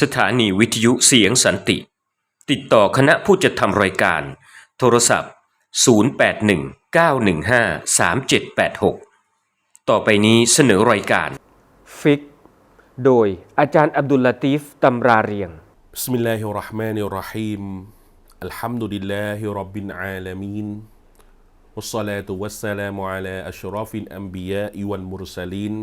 สถานีวิทยุเสียงสันติ ติดต่อคณะผู้จัดทำรายการ โทรศัพท์ 0819153786 ต่อไปนี้เสนอรายการ ฟิก โดยอาจารย์อับดุลลาตีฟตำราเรียง بسم الله الرحمن الرحيم الحمد لله رب العالمين والصلاة والسلام على أشرف الأنبياء والمرسلين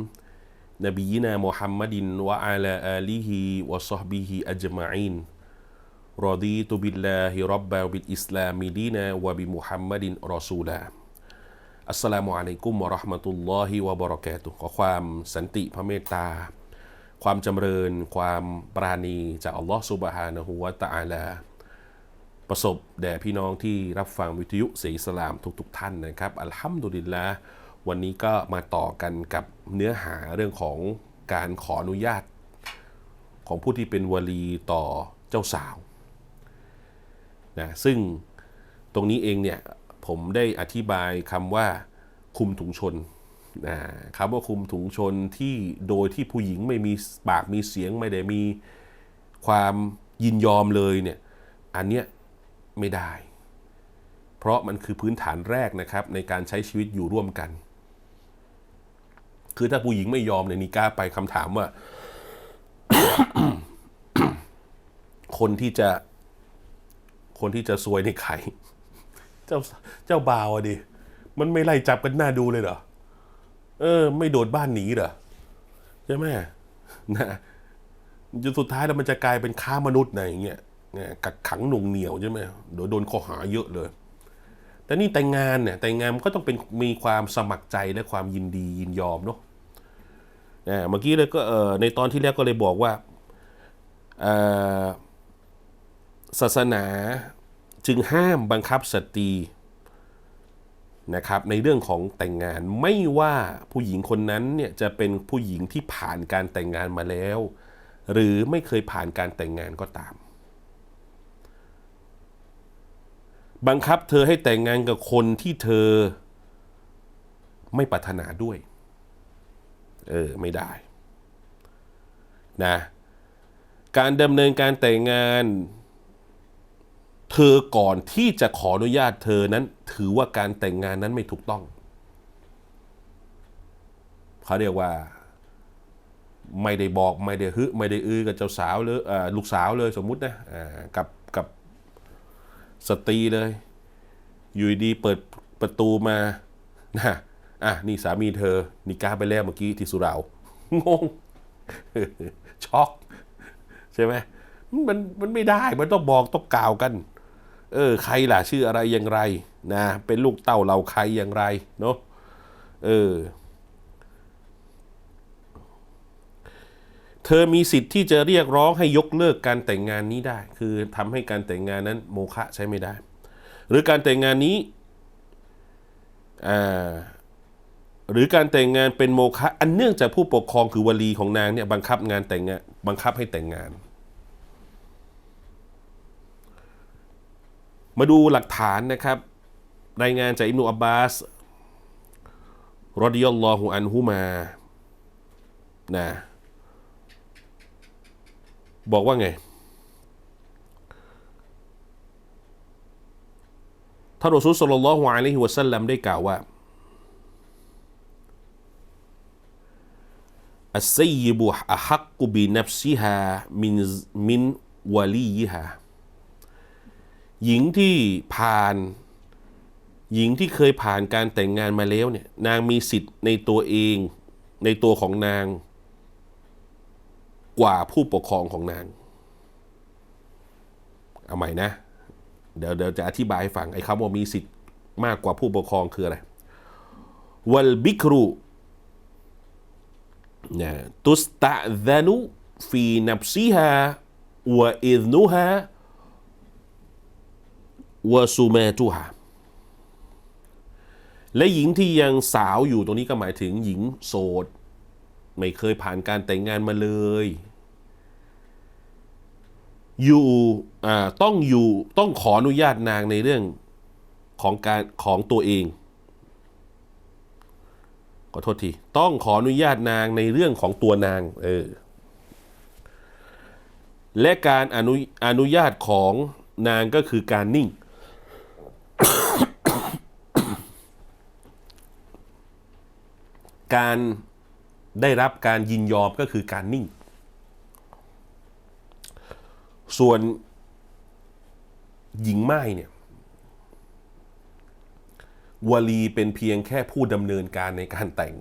نبينا محمد وعلى آله وصحبه أجمعين رضيت بالله ربا وبالإسلام دينا وبمحمد رسولا อัสสลามุอะลัยกุมวะเราะห์มะตุลลอฮิวะบะเราะกาตุฮ์ขอความสันติพระเมตตา ความจำเริญ ความปราณีจากอัลลอฮ์ซุบฮานะฮูวะตะอาลา ประสบแด่พี่น้องที่รับฟังวิทยุเสียงอิสลามทุกๆท่านนะครับ อัลฮัมดุลิลละห์ วันนี้ก็มาต่อกันกับเนื้อหาเรื่องของการขออนุญาต ของผู้ที่เป็นวลีต่อเจ้าสาวนะซึ่งตรงนี้เองเนี่ยผมได้อธิบายคำว่าคุมถุงชนนะคำว่าคุมถุงชนที่โดยที่ผู้หญิงไม่มีปากมีเสียงไม่ได้มีความยินยอมเลยเนี่ยอันเนี้ยไม่ได้ เพราะมันคือพื้นฐานแรกนะครับในการใช้ชีวิตอยู่ร่วมกัน คือถ้าผู้หญิงไม่ยอมเนี่ยนิก้าไปคำถามว่า คนที่จะ คนที่จะซวยในใครเจ้าเจ้าบ่าวอะดิ มันไม่ไล่จับกันหน้าดูเลยเหรอ เออ ไม่โดดบ้านหนีเหรอใช่ไหมนะจนสุดท้ายแล้วมันจะกลายเป็นค้ามนุษย์นะอย่างเงี้ยเนี่ยกักขังหน่วงเหนียวใช่ไหมเดี๋ยวโดนข้อหาเยอะเลย แต่นี่แต่งงานเนี่ยแต่งงานก็ต้องเป็นมีความสมัครใจและความยินดียินยอมเนาะอ่าเมื่อกี้เลยก็เออในตอนที่แล้วก็เลยบอกว่าศาสนาจึงห้ามบังคับสตรีนะครับในเรื่องของแต่งงานไม่ว่าผู้หญิงคนนั้นเนี่ยจะเป็นผู้หญิงที่ผ่านการแต่งงานมาแล้ว หรือไม่เคยผ่านการแต่งงานก็ตาม บังคับเธอให้แต่งงานกับคนที่เธอไม่ปรารถนาด้วย เออ ไม่ได้ นะ การดำเนินการแต่งงาน เธอก่อนที่จะขออนุญาตเธอนั้น ถือว่าการแต่งงานนั้นไม่ถูกต้อง เขาเรียกว่า ไม่ได้บอกไม่ได้ฮึไม่ได้อื้อกับเจ้าสาวเลยเอ่อลูกสาวเลยสมมุตินะกับ สตรีเลย อยู่ดีเปิดประตูมานะอะนี่สามีเธอนิก้าไปแล้วเมื่อกี้ที่สุเหรางงช็อก ใช่ไหมมันมันไม่ได้มันต้องบอกต้องกล่าวกัน เออ ใครล่ะชื่ออะไรอย่างไร นะ เป็นลูกเต้าเราใครอย่างไร เนาะเออ เธอมีสิทธิ์ที่จะเรียกร้องให้ยกเลิกการแต่งงานนี้ได้ คือทำให้การแต่งงานนั้นโมฆะใช้ไม่ได้ หรือการแต่งงานนี้หรือการแต่งงานเป็นโมฆะอันเนื่องจากผู้ปกครองคือวลีของนางเนี่ยบังคับงานแต่งงานบังคับให้แต่งงาน มาดูหลักฐานนะครับ รายงานจากอิบนุอับบาสรอดิยัลลอฮุอันฮุมานะ บอกว่าไง ท่านอซูลสัลลัลลอฮุอะลัยฮิวะสัลลัมได้กล่าวว่าอัสซัยบุอะฮักกุบินัฟซิฮามินมินวะลียฮาหญิงที่ผ่าน หญิงที่เคยผ่านการแต่งงานมาแล้วเนี่ยนางมีสิทธิ์ในตัวเอง ในตัวของนาง กว่าผู้ปกครองของนาง เอาใหม่นะ เดี๋ยวเดี๋ยวจะอธิบายให้ฟังไอ้คำว่ามีสิทธิ์มากกว่าผู้ปกครองคืออะไรวัลบิกรุนะตุสตะซานุฟีนับซิฮาวะอิซนุฮาวะซูเมตุฮาและหญิงที่ยังสาวอยู่ตรงนี้ก็หมายถึงหญิงโสด ไม่เคยผ่านการแต่งงานมาเลย อยู่อ่าต้องอยู่ต้องขออนุญาตนางในเรื่องของการของตัวเองขอโทษที ต้องขออนุญาตนางในเรื่องของตัวนาง เออ และการอนุอนุญาตของนางก็คือการนิ่ง การ ได้รับการยินยอมก็คือการนิ่ง ส่วนหญิงไม้เนี่ยวลีเป็นเพียงแค่ผู้ดำเนินการในการแต่ง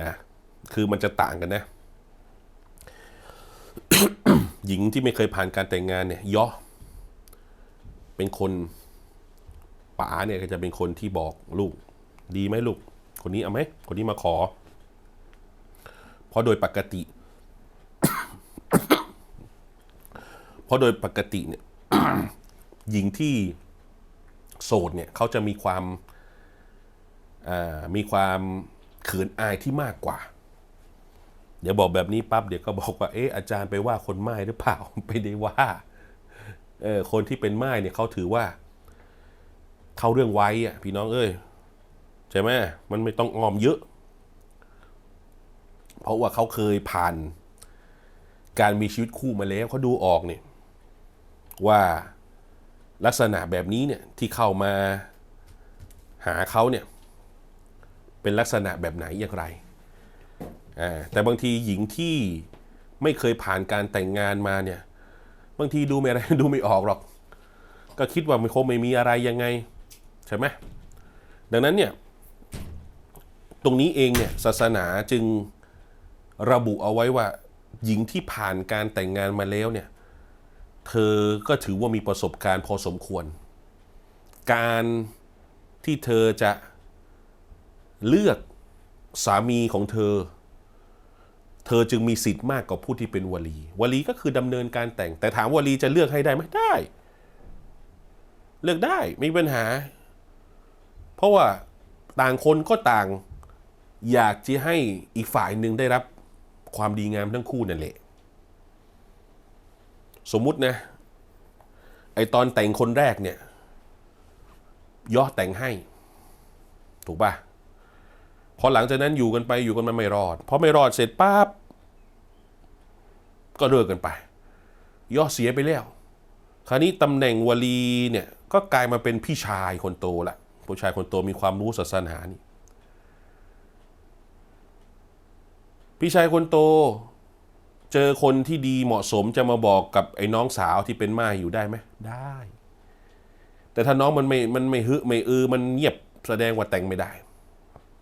นะคือมันจะต่างกันนะ หญิงที่ไม่เคยผ่านการแต่งงานเนี่ยย่อเป็นคนป๋าเนี่ยก็จะเป็นคนที่บอกลูก ดีไหมลูก คนนี้เอาไหม คนนี้มาขอ เพราะโดยปกติ เพราะโดยปกติเนี่ยหญิงที่โสดเนี่ยเขาจะมีความมีความเขินอายที่มากกว่า เดี๋ยวบอกแบบนี้ปั๊บเดี๋ยวก็บอกว่าเอ๊ะอาจารย์ไปว่าคนไม้หรือเปล่าไม่ได้ว่าเออคนที่เป็นไม้เนี่ยเขาถือว่า เข้าเรื่องไว้อะพี่น้องเอ้ย ใช่ไหมมันไม่ต้องออมเยอะ เพราะว่าเขาเคยผ่าน การมีชีวิตคู่มาแล้วเขาดูออกเนี่ยว่าลักษณะแบบนี้เนี่ยที่เข้ามาหาเขาเนี่ยเป็นลักษณะแบบไหนอย่างไรอ่าแต่บางทีหญิงที่ไม่เคยผ่านการแต่งงานมาเนี่ย บางทีดูไม่อะไรดูไม่ออกหรอก ก็คิดว่ามันคงไม่มีอะไรยังไง ใช่ไหมดังนั้นเนี่ย ตรงนี้เองเนี่ยศาสนาจึงระบุเอาไว้ว่า หญิงที่ผ่านการแต่งงานมาแล้วเนี่ย เธอก็ถือว่ามีประสบการณ์พอสมควร การที่เธอจะเลือกสามีของเธอ เธอจึงมีสิทธิ์มากกว่าผู้ที่เป็นวลี วลีก็คือดำเนินการแต่ง แต่ถามวลีจะเลือกให้ได้ไหมได้ เลือกได้ไม่มีปัญหา เพราะว่าต่างคนก็ต่าง อยากจะให้อีกฝ่ายหนึ่งได้รับความดีงามทั้งคู่นั่นแหละ สมมุตินะ ไอตอนแต่งคนแรกเนี่ยย่อแต่งให้ ถูกป่ะพอหลังจากนั้นอยู่กันไปอยู่กันมาไม่รอดพอไม่รอดเสร็จปั๊บก็เลิกกันไป ย่อเสียไปแล้ว คราวนี้ตำแหน่งวลีเนี่ยก็กลายมาเป็นพี่ชายคนโตละผู้ชายคนโตมีความรู้ศาสนานี่ พี่ชายคนโต เจอคนที่ดีเหมาะสมจะมาบอกกับไอ้น้องสาวที่เป็นม่ายอยู่ได้ไหมได้ แต่ถ้าน้องมันไม่มันไม่ฮึไม่อือมันเงียบแสดงว่าแต่งไม่ได้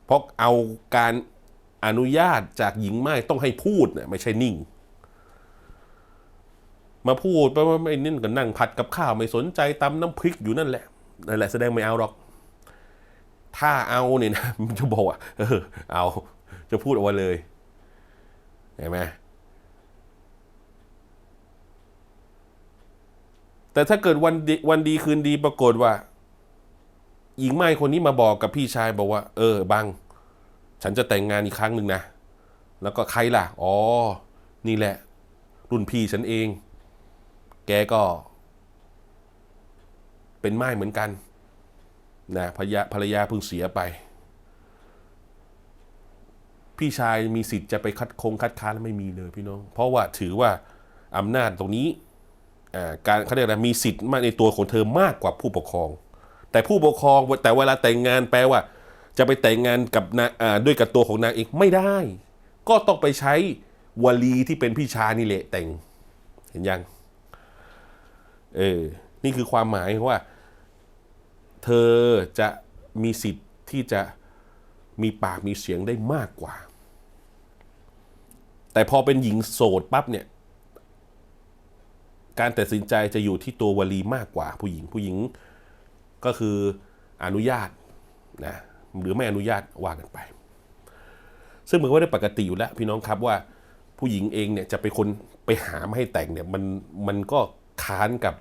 เพราะเอาการอนุญาตจากหญิงไม้ต้องให้พูดเนี่ยไม่ใช่นิ่ง มาพูดไปว่าไม่นิ่งก็นั่งผัดกับข้าวไม่สนใจตำน้ำพริกอยู่นั่นแหละนั่นแหละแสดงไม่เอาหรอก ถ้าเอาเนี่ยนะมันจะบอกว่าเออเอาจะพูดออกมาเลย เห็นไหมแต่ถ้าเกิดวันดีวันดีคืนดีปรากฏว่า หญิงไม้คนนี้มาบอกกับพี่ชายบอกว่า เออบัง ฉันจะแต่งงานอีกครั้งหนึ่งนะ แล้วก็ใครล่ะ อ๋อ นี่แหละ รุ่นพี่ฉันเอง แกก็ เป็นไม้เหมือนกันนะภรรยาภรรยาเพิ่งเสียไป พี่ชายมีสิทธิ์จะไปคัดคงคัดค้านไม่มีเลยพี่น้อง เพราะว่าถือว่าอำนาจตรงนี้การเขาเรียกอะไรมีสิทธิ์มากในตัวของเธอมากกว่าผู้ปกครอง แต่ผู้ปกครองแต่เวลาแต่งงานแปลว่า จะไปแต่งงานกับนางอ่าด้วยกับตัวของนางเองไม่ได้ ก็ต้องไปใช้วลีที่เป็นพี่ชายนี่แหละแต่งเห็นยังเออนี่คือความหมายว่า เธอจะมีสิทธิ์ที่จะ มีปากมีเสียงได้มากกว่า แต่พอเป็นหญิงโสดปั๊บเนี่ย การตัดสินใจจะอยู่ที่ตัววลีมากกว่า ผู้หญิงผู้หญิงก็คืออนุญาตนะหรือไม่อนุญาตว่ากันไป ซึ่งมันก็ได้ปกติอยู่แล้ว พี่น้องครับว่าผู้หญิงเองเนี่ยจะไปคนไปหามาให้แต่งเนี่ยมันมันก็ค้านกับ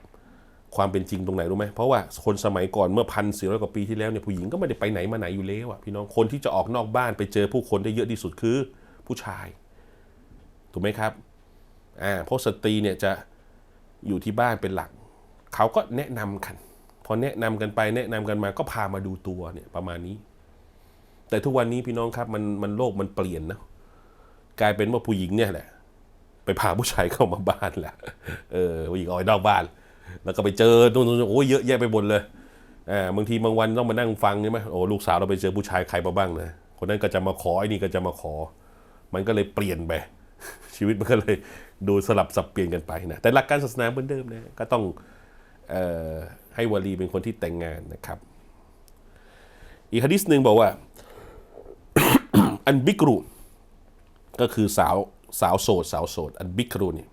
ความเป็นจริงตรงไหนรู้ไหมเพราะว่าคนสมัยก่อนเมื่อพันสี่ร้อยกว่าปีที่แล้วเนี่ยผู้หญิงก็ไม่ได้ไปไหนมาไหนอยู่แล้วอะพี่น้องคนที่จะออกนอกบ้านไปเจอผู้คนได้เยอะที่สุดคือผู้ชายถูกไหมครับอ่าเพราะสตรีเนี่ยจะอยู่ที่บ้านเป็นหลัก เขาก็แนะนำกันพอแนะนำกันไปแนะนำกันมาก็พามาดูตัวเนี่ยประมาณนี้ แต่ทุกวันนี้พี่น้องครับมันมันโลกมันเปลี่ยนนะกลายเป็นว่าผู้หญิงเนี่ยแหละ ไปพาผู้ชายเข้ามาบ้านแหละเออผู้หญิงออกนอกบ้าน แล้วก็ไปเจอนู้นโอ้ยเยอะแยะไปหมดเลยอ่าบางทีบางวันต้องมานั่งฟังใช่ไหมโอ้ลูกสาวเราไปเจอผู้ชายใครมาบ้างนะคนนั้นก็จะมาขอไอ้นี่ก็จะมาขอ มันก็เลยเปลี่ยนไปชีวิตมันก็เลยดูสลับสับเปลี่ยนกันไปนะแต่หลักการศาสนาเหมือนเดิมนะก็ต้องออให้วลีเป็นคนที่แต่งงานนะครับ อีกฮะดิษหนึ่งบอกว่า อันบิกรุ ก็คือสาวสาวโสด สาวโสด อันบิกรุเนี่ย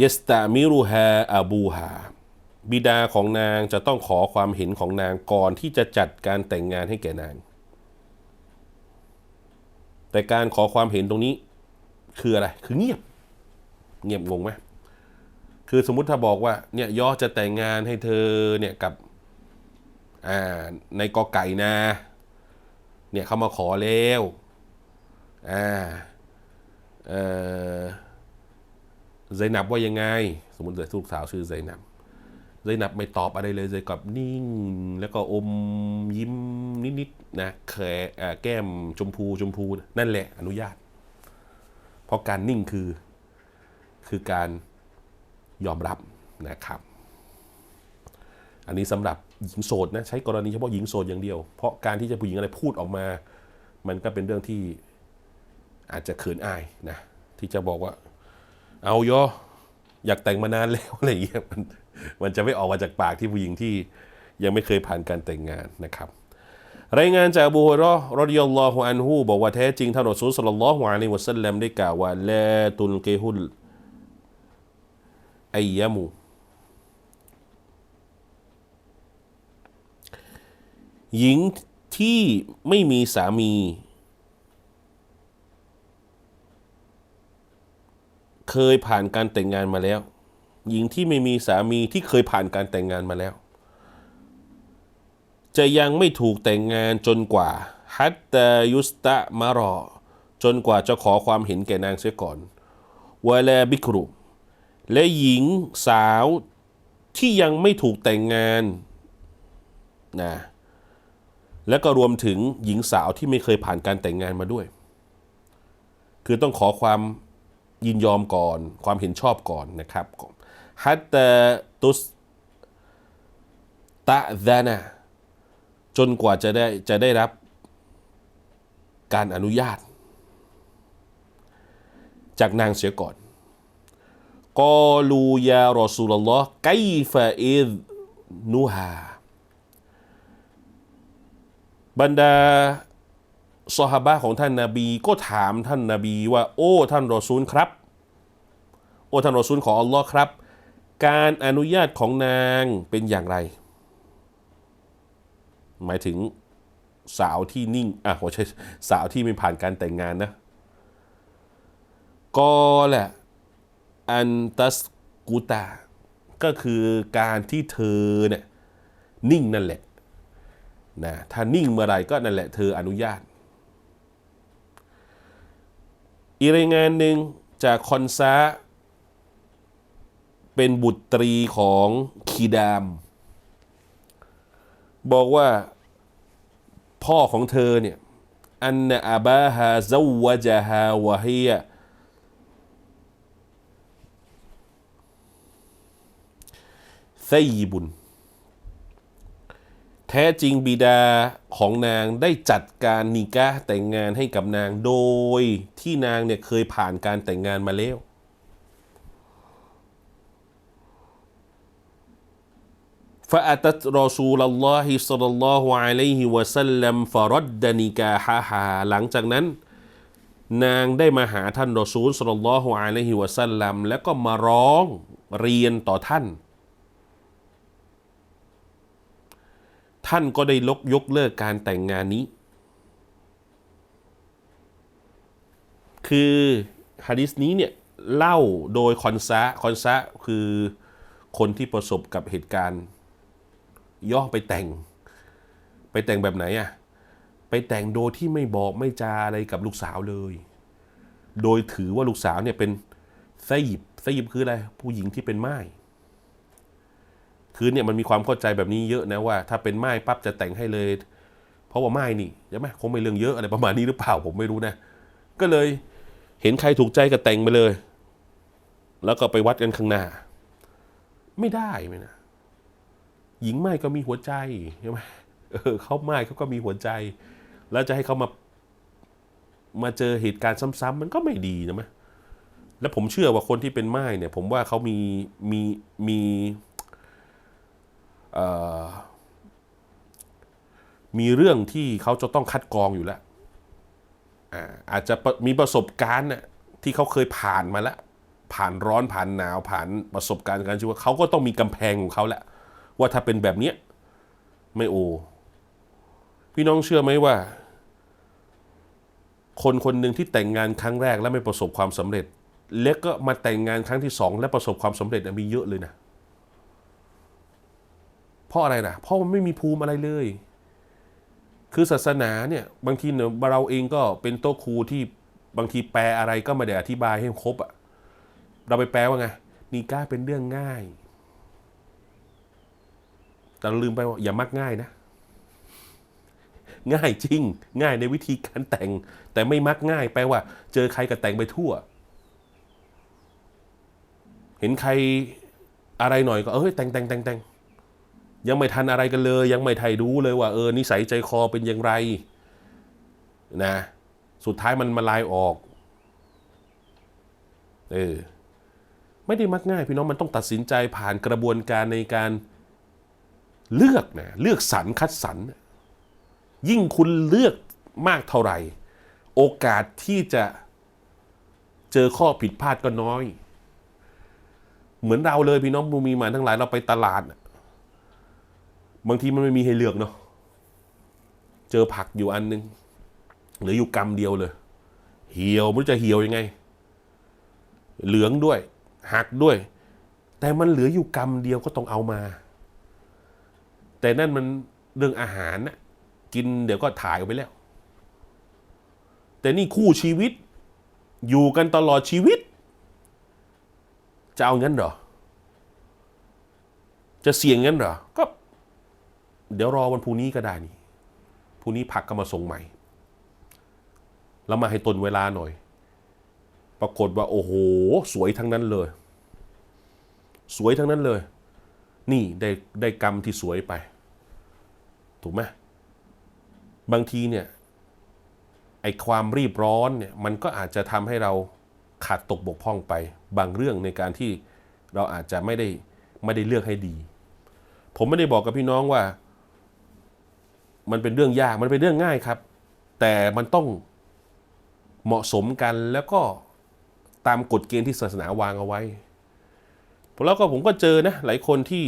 ยสตามิรุฮาอาบูฮาบิดาของนางจะต้องขอความเห็นของนางก่อนที่จะจัดการแต่งงานให้แก่นาง แต่การขอความเห็นตรงนี้คืออะไร คือเงียบ เงียบงงไหมคือสมมุติถ้าบอกว่าเนี่ยย่อจะแต่งงานให้เธอเนี่ยกับอ่าในกอไก่นะเนี่ยเขามาขอแล้วอ่าเออ ไซนับว่ายังไง สมมติเกิดลูกสาวชื่อไซนับไซนับไม่ตอบอะไรเลยเลยกับนิ่ง แล้วก็อมยิ้มนิดๆนะแขแก้มชมพูชมพูนั่นแหละอนุญาต เพราะการนิ่งคือคือการยอมรับนะครับ อันนี้สำหรับหญิงโสดนะใช้กรณีเฉพาะหญิงโสดอย่างเดียว เพราะการที่จะผู้หญิงอะไรพูดออกมา มันก็เป็นเรื่องที่อาจจะเขินอายนะที่จะบอกว่า เอายอยากแต่งมานานแล้วอะไรอย่างเงี้ยมันมันจะไม่ออกมาจากปากที่ผู้หญิงที่ยังไม่เคยผ่านการแต่งงานนะครับ รายงานจากบูฮุรอรอดิยัลลอฮุอันฮูบอกว่าแท้จริงท่านรอซูลสัลลัลลอฮุอะลัยฮิวะสัลลัมได้กล่าวว่าลาตุลกิฮุลอัยยามูหญิงที่ไม่มีสามี เคยผ่านการแต่งงานมาแล้ว หญิงที่ไม่มีสามีที่เคยผ่านการแต่งงานมาแล้ว จะยังไม่ถูกแต่งงานจนกว่าฮัตตายุสตะมารอ จนกว่าจะขอความเห็นแก่นางเสียก่อนวะลาบิกรุ และหญิงสาวที่ยังไม่ถูกแต่งงานนะแล้วก็รวมถึงหญิงสาวที่ไม่เคยผ่านการแต่งงานมาด้วย คือต้องขอความ ยินยอมก่อน ความเห็นชอบก่อนนะครับฮัตตตุสตะดานะจนกว่าจะได้จะได้รับการอนุญาต จากนางเสียก่อนกอลูยารอซูลลอฮ์ไกฟะอิดนูฮาบรรดา ซอฮาบะของท่านนาบีก็ถามท่านนาบีว่า โอ้ท่านรอซูลครับ โอ้ท่านรอซูลของอัลลอฮ์ครับ การอนุญาตของนางเป็นอย่างไร หมายถึงสาวที่นิ่งอะผมใช่สาวที่ไม่ผ่านการแต่งงานนะก็แหละอันตัสกูตาก็คือการที่เธอเนี่ยนิ่งนั่นแหละนะถ้านิ่งเมื่อไรก็นั่นแหละเธออนุญาต อีกรายงานหนึ่งจากคอนซาเป็นบุตรีของคีดาม บอกว่าพ่อของเธอเนี่ยอันนอาบาฮาซาวะจาฮาวะฮียไซยิบุน ท้จริงบิดาของนางได้จัดการนิกะแต่งงานให้กับนางโดยที่นางเนี่ยเคยผ่านการแต่งงานมาแล้วฟาอัตัตรอซูลลอฮิสัลลัลลอฮุอะลัยฮิวะสัลลัมฟารดดานิกาฮาฮาหลังจากนั้น นางได้มาหาท่านรอซูลสัลลัลลอฮุอะลัยฮิวะสัลลัมแล้วก็มาร้องเรียนต่อท่าน ท่านก็ได้ลกยกเลิกการแต่งงานนี้ คือฮะดิษนี้เนี่ยเล่าโดยคอนซะคอนซะคือคนที่ประสบกับเหตุการณ์ย่อไปแต่ง ไปแต่งแบบไหนอะไปแต่งโดยที่ไม่บอกไม่จาอะไรกับลูกสาวเลย โดยถือว่าลูกสาวเนี่ยเป็นไซยิบไซยิบคืออะไรผู้หญิงที่เป็นไม้ คือเนี่ยมันมีความเข้าใจแบบนี้เยอะนะว่า ถ้าเป็นไม้ปั๊บจะแต่งให้เลย เพราะว่าไม้นี่ใช่ไหมคงไม่เรื่องเยอะอะไรประมาณนี้หรือเปล่าผมไม่รู้นะ ก็เลยเห็นใครถูกใจก็แต่งไปเลย แล้วก็ไปวัดกันข้างหน้า ไม่ได้ไหมนะหญิงไม้ก็มีหัวใจใช่ไหมเออเขาไม้เขาก็มีหัวใจ แล้วจะให้เขามามาเจอเหตุการณ์ซ้ำๆมันก็ไม่ดีนะมะแล้วผมเชื่อว่าคนที่เป็นไม้เนี่ย ผมว่าเขามีมีมี มีเรื่องที่เขาจะต้องคัดกรองอยู่แล้ว อาจจะมีประสบการณ์ที่เขาเคยผ่านมาแล้ว ผ่านร้อนผ่านหนาวผ่านประสบการณ์การชีวิตเขาก็ต้องมีกำแพงของเขาแหละ ว่าถ้าเป็นแบบเนี้ยไม่โอ พี่น้องเชื่อไหมว่า คนคนหนึ่งที่แต่งงานครั้งแรก แล้วไม่ประสบความสำเร็จแล้วก็มาแต่งงานครั้งที่สองและประสบความสำเร็จมีเยอะเลยนะ ราะอะไรนะเพราะมันไม่มีภูมิอะไรเลย คือศาสนาเนี่ยบางทีเนี่ยเราเองก็เป็นโต๊ะครูที่บางทีแปลอะไรก็ไม่ได้อธิบายให้ครบอะเราไปแปลว่าไงนีก้าเป็นเรื่องง่าย แต่ลืมไปว่าอย่ามักง่ายนะ ง่ายจริง ง่ายในวิธีการแต่ง แต่ไม่มักง่าย แปลว่า เจอใครก็แต่งไปทั่ว เห็นใครอะไรหน่อยก็เอ้ยแต่งแต่งแต่งแต่ง ยังไม่ทันอะไรกันเลย ยังไม่ไทยรู้เลยว่าเออนิสัยใจคอเป็นอย่างไรนะสุดท้ายมันมาลายออกเออไม่ได้มักง่าย พี่น้องมันต้องตัดสินใจผ่านกระบวนการในการเลือกนะเลือกสรรคัดสรรยิ่งคุณเลือกมากเท่าไหร่ โอกาสที่จะเจอข้อผิดพลาดก็น้อย เหมือนเราเลยพี่น้องมูมีมาทั้งหลายเราไปตลาด บางทีมันไม่มีให้เลือกเนาะเจอผักอยู่อันนึงหลืออยู่กำเดียวเลย เหี่ยวไม่รู้จะเหี่ยวยังไง เหลืองด้วย หักด้วย แต่มันเหลืออยู่กำเดียวก็ต้องเอามา แต่นั่นมันเรื่องอาหารนะกินเดี๋ยวก็ถ่ายไปแล้ว แต่นี่คู่ชีวิต อยู่กันตลอดชีวิต จะเอางั้นเหรอ จะเสี่ยงงั้นเหรอ ก็ เดี๋ยวรอวันพรุ่งนี้ก็ได้นี่พรุ่งนี้ผักก็มาส่งใหม่ แล้วมาให้ตนเวลาหน่อย ปรากฏว่าโอ้โห สวยทั้งนั้นเลย สวยทั้งนั้นเลย นี่ได้ได้กรรมที่สวยไป ถูกไหมบางทีเนี่ยไอความรีบร้อนเนี่ยมันก็อาจจะทำให้เราขาดตกบกพร่องไป บางเรื่องในการที่เราอาจจะไม่ได้ไม่ได้เลือกให้ดี ผมไม่ได้บอกกับพี่น้องว่า มันเป็นเรื่องยากมันเป็นเรื่องง่ายครับ แต่มันต้องเหมาะสมกันแล้วก็ตามกฎเกณฑ์ที่ศาสนาวางเอาไว้แล้วก็ผมก็เจอนะหลายคนที่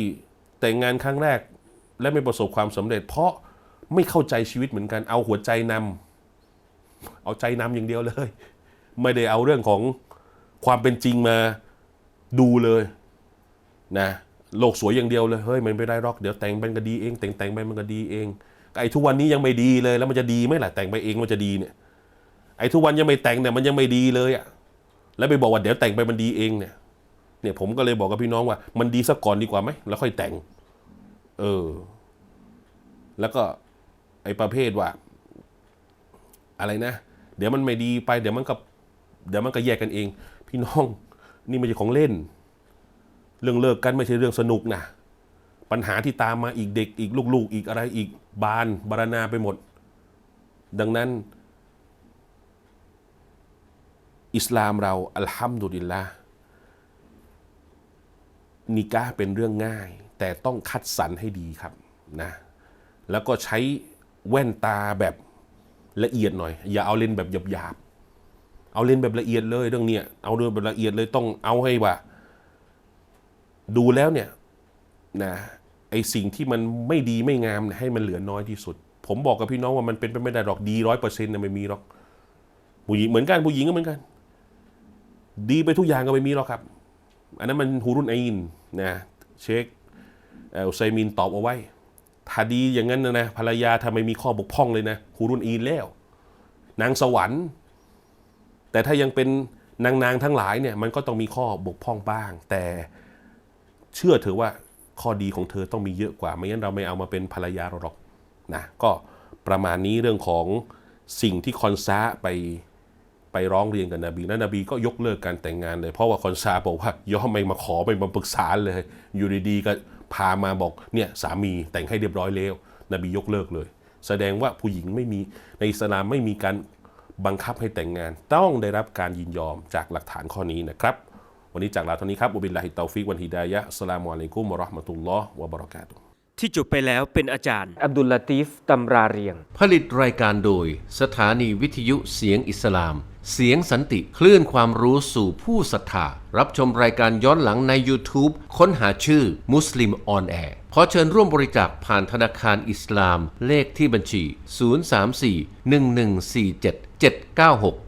แต่งงานครั้งแรก และไม่ประสบความสำเร็จ เพราะไม่เข้าใจชีวิตเหมือนกัน เอาหัวใจนำเอาใจนำอย่างเดียวเลย ไม่ได้เอาเรื่องของความเป็นจริงมาดูเลยนะโลกสวยอย่างเดียวเลยเฮ้ยมันไม่ได้หรอกเดี๋ยวแต่งไปมันก็ดีเอง แต่งแต่งไปมันก็ดีเอง ไอ้ทุกวันนี้ยังไม่ดีเลยแล้วมันจะดีไหมล่ะแต่งไปเองมันจะดีเนี่ย ไอ้ทุกวันยังไม่แต่งเนี่ยมันยังไม่ดีเลยอะแล้วไปบอกว่าเดี๋ยวแต่งไปมันดีเองเนี่ย เนี่ยผมก็เลยบอกกับพี่น้องว่า มันดีซะก่อนดีกว่าไหมแล้วค่อยแต่ง เออ แล้วก็ไอ้ประเภทว่า อะไรนะเดี๋ยวมันไม่ดีไป เดี๋ยวมันก็เดี๋ยวมันก็แยกกันเอง พี่น้อง นี่ไม่ใช่ของเล่น เรื่องเลิกกันไม่ใช่เรื่องสนุกนะ ปัญหาที่ตามมาอีกเด็กอีกลูกๆ อีกอะไรอีกบานบารณาไปหมด ดังนั้น อิสลามเราอัลฮัมดุลิลละนิกาเป็นเรื่องง่าย แต่ต้องคัดสรรให้ดีครับนะแล้วก็ใช้แว่นตาแบบละเอียดหน่อย อย่าเอาเลนแบบหยาบๆเอาเลนแบบละเอียดเลยเรื่องเนี้ยเอาเรื่องแบบละเอียดเลยต้องเอาให้ว่า ดูแล้วเนี่ยนะ ไอสิ่งที่มันไม่ดีไม่งามให้มันเหลือน้อยที่สุด ผมบอกกับพี่น้องว่ามันเป็นไปไม่ได้หรอกดีร้อยเปอร์เซ็นต์นะไม่มีหรอกผู้หญิงเหมือนกันผู้หญิงก็เหมือนกัน ดีไปทุกอย่างก็ไม่มีหรอกครับ อันนั้นมันฮูรุนไอน์นะเช็คเอลไซมินตอบเอาไว้ ถ้าดีอย่างนั้นนะนะภรรยาทำไมมีข้อบกพร่องเลยนะฮูรุนอีนแล้ว นางสวรรค์ แต่ถ้ายังเป็นนางนางทั้งหลายเนี่ยมันก็ต้องมีข้อบกพร่องบ้าง แต่เชื่อเถอะว่า ข้อดีของเธอต้องมีเยอะกว่า ไม่งั้นเราไม่เอามาเป็นภรรยาเราหรอกนะก็ประมาณนี้เรื่องของสิ่งที่คอนซาไปไปร้องเรียนกับนบีแล้วนบีก็ยกเลิกการแต่งงานเลย เพราะว่าคอนซาบอกว่าย่อไม่มาขอไม่มาปรึกษาเลย อยู่ดีๆก็พามาบอกเนี่ยสามีแต่งให้เรียบร้อยแล้วนบียกเลิกเลย แสดงว่าผู้หญิงไม่มีในอิสลามไม่มีการบังคับให้แต่งงาน ต้องได้รับการยินยอมจากหลักฐานข้อนี้นะครับ วันนี้จากลาเท่านี้ครับอุบิลลาฮิตตอฟิกวันฮิดายะอัสสลามุอะลัยกุมวะเราะห์มะตุลลอฮ์วะบะเราะกาตุฮ์ที่จบไปแล้วเป็นอาจารย์ อับดุลลาตีฟตำราเรียง ผลิตรายการโดย สถานีวิทยุเสียงอิสลาม เสียงสันติคลื่นความรู้สู่ผู้ศรัทธารับชมรายการย้อนหลังใน YouTube ค้นหาชื่อมุสลิมออนแอร์ขอเชิญร่วมบริจาคผ่านธนาคารอิสลาม เลขที่บัญชี 034-1147-796